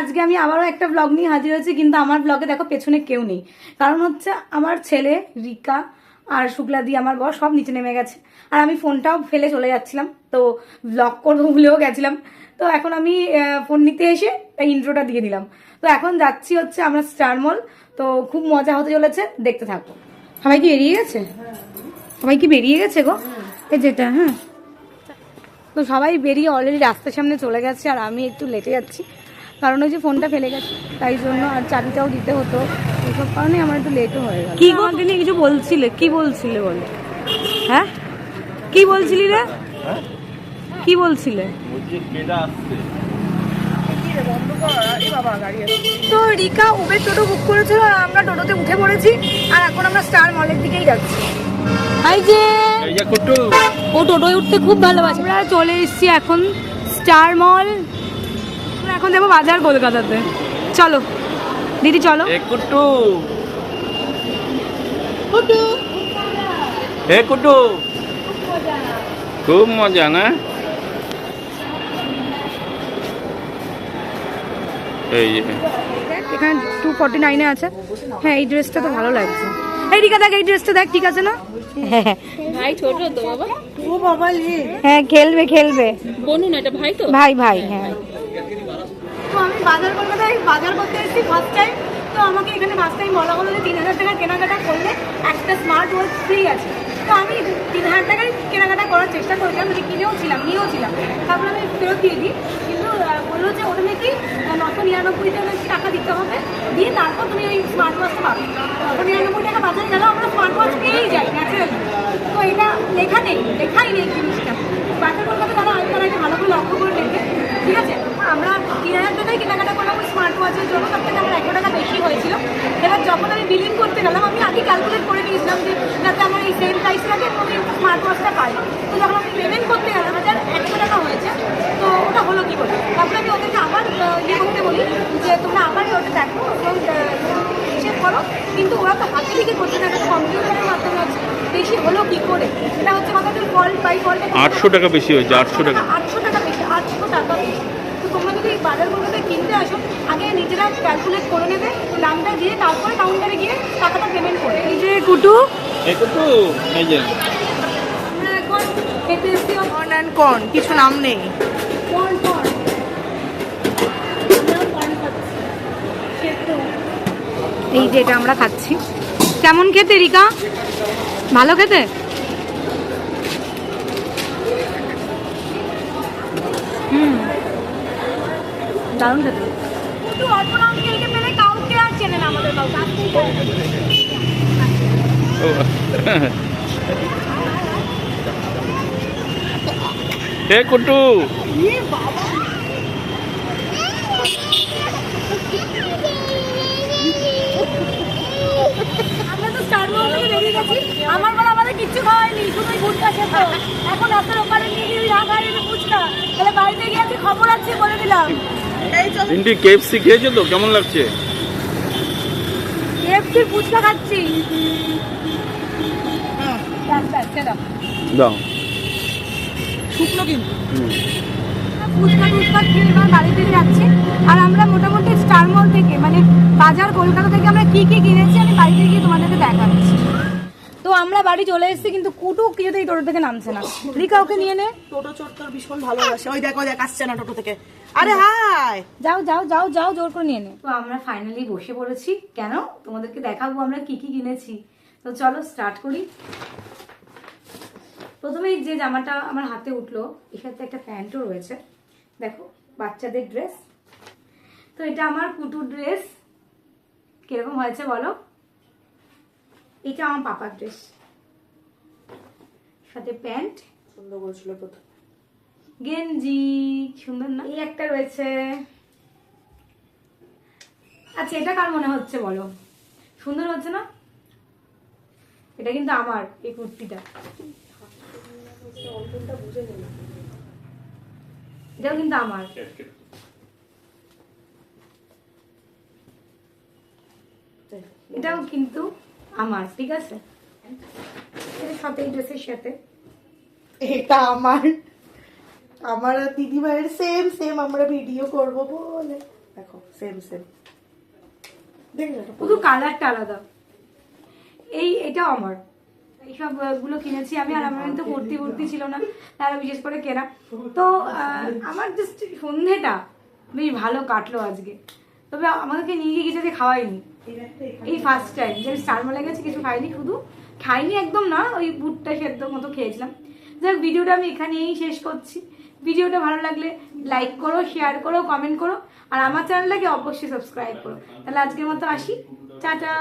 আজকে আমি আবারও একটা ব্লগ নিয়ে হাজির হয়েছি, কিন্তু আমার ব্লগে দেখো পেছনে কেউ নেই। কারণ হচ্ছে আমার ছেলে রিকা আর শুক্লা দিয়ে আমার বর সব নিচে নেমে গেছে। আর আমি ফোনটাও ফেলে চলে যাচ্ছিলাম, তো ব্লগ করব ভুলেও গেছিলাম। তো এখন আমি ফোন নিতে এসে ইন্ট্রোটা দিয়ে দিলাম। তো এখন যাচ্ছি হচ্ছে আমরা স্টার মল তো খুব মজা হতে চলেছে, দেখতে থাকব সবাই কি বেরিয়ে গেছে? সবাই কি বেরিয়ে গেছে গো? এই যেটা হ্যাঁ। তো সবাই বেরিয়ে অলরেডি রাস্তার সামনে চলে গেছে, আর আমি একটু লেটে যাচ্ছি। কারণ ওই যে ফোনটা ফেলে গেছে তাই জন্য আর চাবিটাও দিতে হতো। এইসব কারণে আমার একটু লেটও হয়ে গেল। কি গো কিছু বলছিলে? কি বলছিলে বলে? হ্যাঁ? কি বলছিলি রে? কি বলছিলে? তো রিকা উবের টোটো বুক করেছিল আর আমরা টোটোতে উঠে পড়েছি আর এখন আমরা স্টার মলের দিকেই যাচ্ছি। হাই যে! এই যে ও টোটোয় উঠতে খুব ভালোবাসে। আমরা চলে এসেছি এখন স্টার মল এখন যাব বাজার কলকাতাতে। চলো দিদি চলো। এ কুটু কুটু খুব মজা না? এই যে। এখানে টু ফর্টি নাইনে আছে। হ্যাঁ এই ড্রেসটা তো ভালো লাগছে। এই রিকা দেখ এই ড্রেসটা দেখ ঠিক আছে না? ভাই ছোট তো বাবা। ও বাবা হ্যাঁ খেলবে খেলবে। বনু না এটা ভাই তো? ভাই ভাই হ্যাঁ। আমি বাজার কলকাতায় বাজার করতে এসেছি ফার্স্ট টাইম তো আমাকে এখানে ফার্স্ট টাইম বলা হলো যে তিন হাজার টাকার কেনাকাটা করলে একটা স্মার্ট ওয়াচ ফ্রি আছে। তো আমি তিন হাজার টাকার কেনাকাটা করার চেষ্টা করেছিলাম মানে কিনেও ছিলাম, নিয়েও ছিলাম। তারপর আমি ফেরত দিয়ে দিই। কিন্তু বলল যে ওটা নাকি নশো নিরানব্বই টাকা টাকা দিতে হবে। দিয়ে তারপর তুমি ওই স্মার্ট ওয়াচটা পাবে। নশো নিরানব্বই টাকা বাজারে গেলেও আমরা স্মার্ট ওয়াচ পেয়েই যাই ন্যাচারালি তো এটা লেখা নেই, লেখাই নেই জিনিসটা বাজার কলকাতা তারা তারা এটা ভালো করে লক্ষ্য করে দেখবে ঠিক আছে আমরা তিন হাজার টাকায় কেনাকাটা করলাম ওয়াচের জন্য তার থেকে আমার একশো টাকা বেশি হয়েছিল এবার যখন আমি বিলিং করতে গেলাম আমি আগে ক্যালকুলেট করে নিয়েছিলাম যে যাতে আমার এই সেম প্রাইস লাগে এবং আমি স্মার্ট ওয়াচটা পাই। তো যখন আমি পেমেন্ট করতে গেলাম হাজার একশো টাকা হয়েছে তো ওটা হলো কী করে তারপরে আমি ওদেরকে আবার ইয়ে করতে বলি যে তোমরা আবার ওটা দেখো এবং হিসেব করো। কিন্তু ওরা তো হাতে লিখে করছে না একটা কম্পিউটারের মাধ্যমে হচ্ছে। বেশি হলো কী করে? এটা হচ্ছে আমাদের ফল্ট বাই ফল্ট আটশো টাকা বেশি হয়েছে আটশো টাকা। আটশো টাকা বেশি আটশো টাকা বেশি। বাজার কলকাতায় কিনতে আসো আগে নিজেরা ক্যালকুলেট করে নেবে দামটা দিয়ে তারপরে কাউন্টারে গিয়ে টাকাটা পেমেন্ট করে এই যে কুটু। এ কুটু এই যে। আমরা এখন খেতে এসেছি কর্ন অ্যান্ড কর্ন কিছু নাম নেই কর্ন। এই যে এটা আমরা খাচ্ছি। কেমন খেতে রিকা? ভালো খেতে? দারুণ খেতে। একটু অল্প আঙ্কেলকে পেলে কাউকে আর চেনে না আমাদের এ কুটু আমার বলে আমাদের কিচ্ছু খাওয়ায়নি শুধুই ফুচকা খেত এখন রাস্তার ওপারে নিয়ে গিয়ে খাইনি ফুচকা তাহলে বাড়িতে গিয়ে খবর আছে বলে দিলাম। ইন্টি কেএফসি খেয়েছো তো? কেমন লাগছে? কেএফসির ফুচকা খাচ্ছি। দাও। শুকনো কিন্তু। ফুচকা টুচকা খেয়ে এবার বাড়ি ফিরে যাচ্ছি। আর আমরা মোটামুটি স্টার মল থেকে মানে বাজার কলকাতা থেকে আমরা কি কি কিনেছি আমি বাড়িতে গিয়ে তোমাদেরকে দেখাচ্ছি আমরা বাড়ি চলে এসেছি কিন্তু কুটু কিছুতেই টোটো থেকে নামছে না। রিকা ওকে নিয়ে নে। টোটো চোর তোর ভীষণ ভালোবাসে। ওই দেখো দেখ আসছে না টোটো থেকে। আরে হাই! যাও যাও যাও যাও জোর করে নিয়ে নে। তো আমরা ফাইনালি বসে পড়েছি। কেন? তোমাদেরকে দেখাবো আমরা কি কি কিনেছি। তো চলো স্টার্ট করি। প্রথমেই যে জামাটা আমার হাতে উঠল এর সাথে একটা প্যান্টও রয়েছে। দেখো বাচ্চাদের ড্রেস তো এটা আমার কুটুর ড্রেস কীরকম হয়েছে বলো? এটা আমার পাপার ড্রেস সাথে প্যান্ট। সুন্দর বলছিল প্রথম। গেঞ্জি সুন্দর না? এই একটা রয়েছে। আচ্ছা এটা কার মনে হচ্ছে বলো? সুন্দর হচ্ছে না? এটা কিন্তু আমার এই কুর্তিটা। এটাও কিন্তু আমার। এটাও কিন্তু আমার ঠিক আছে? সাথে ড্রেসের সাথে? এটা আমার আমার আর দিদিভাইয়ের সেম সেম আমরা ভিডিও করব বলে। দেখো সেম সেম শুধু কালারটা আলাদা। এই এটাও আমার। এইসবগুলো কিনেছি আমি আর আমার তো ভর্তি ভর্তি ছিল না তারা বিশেষ করে কেনা। তো আমার জাস্ট সন্ধেটা বেশ ভালো কাটলো আজকে। তবে আমাদেরকে নিয়ে গিয়ে কিছু খাওয়াইনি। এই ফার্স্ট টাইম যে স্টার লেগে গেছে কিছু খাইনি শুধু খাইনি একদম না, ওই বুটটা সেদ্ধ মতো খেয়েছিলাম। যাই ভিডিওটা আমি এখানেই শেষ করছি। ভিডিওটা ভালো লাগলে লাইক করো শেয়ার করো কমেন্ট করো, আর আমার চ্যানেলটাকে অবশ্যই সাবস্ক্রাইব করো। তাহলে আজকের মতো আসি। টাটা!